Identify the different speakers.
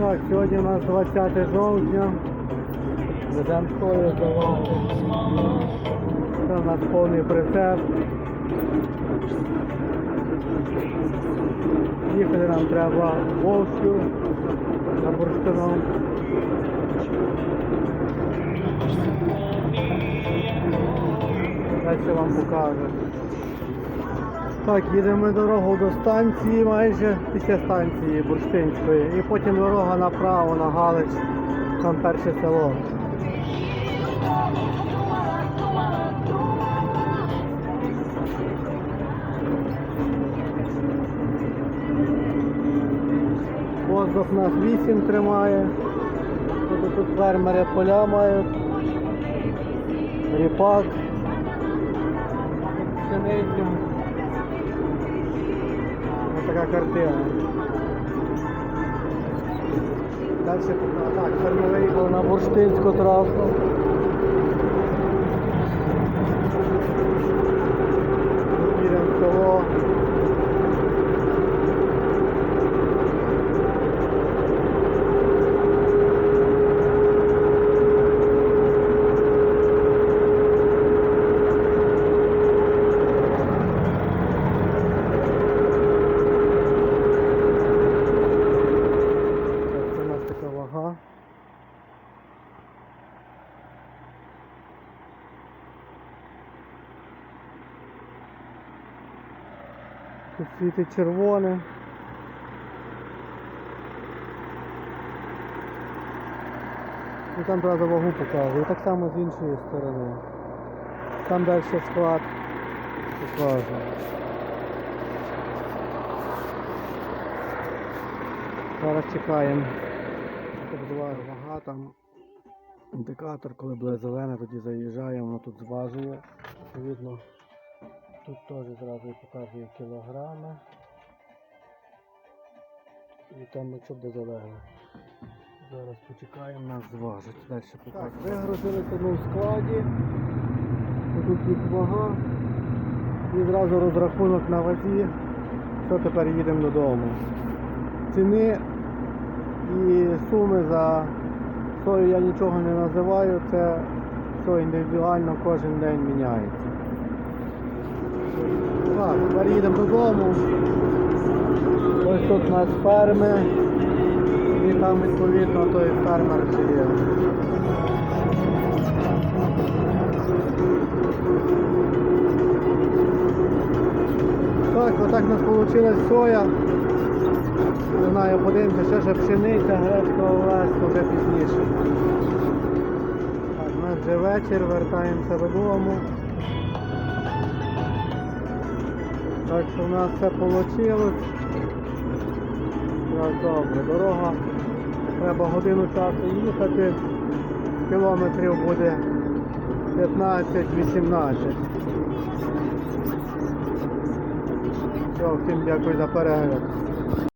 Speaker 1: Так, сьогодні у нас 20 жовтня. Ведемо сою здавати. Це у нас повний прицеп. Їхати нам треба вовсю на бурштином. Далі вам покажу. Так, їдемо дорогу до станції майже після станції Бурштинської. І потім дорога направо на Галич, там перше село. Воздух нас 8 тримає. Тобто тут фермери поля мають. Ріпак. Пшеницю. Така картина. Далі так, фермер на бурштинську трасу. Їдемо в село. Так, Це у вага. Тут світить червоне. І там правда вагу показує. І так само з іншої сторони. Там далі склад покажу. Зараз чекаємо. Так вага там. Індикатор, коли буде зелене, тоді заїжджає, воно тут зважує. Відповідно, тут теж зразу показує кілограми. І там якщо буде зелене. Зараз почекаємо, нас зважить. Далі покажу. Так, вигрузилися ми в складі. Тут їх вага. І зразу розрахунок на вазі. Що тепер їдемо додому. Ціни і суми за сою я нічого не називаю, це все індивідуально кожен день міняється. Так, тепер їдемо додому. Ось тут у нас ферми. І там відповідно той фермер живе. Так, отак у нас вийшла соя. Не знаю, подивимося, ще ще пшениця, грецька овес, то вже пізніше. Так, нас вже вечір, вертаємося додому. Так що в нас все вийшло. Так, добре, дорога. Треба годину часу їхати. Кілометрів буде 15-18. Все, всім дякую за перегляд.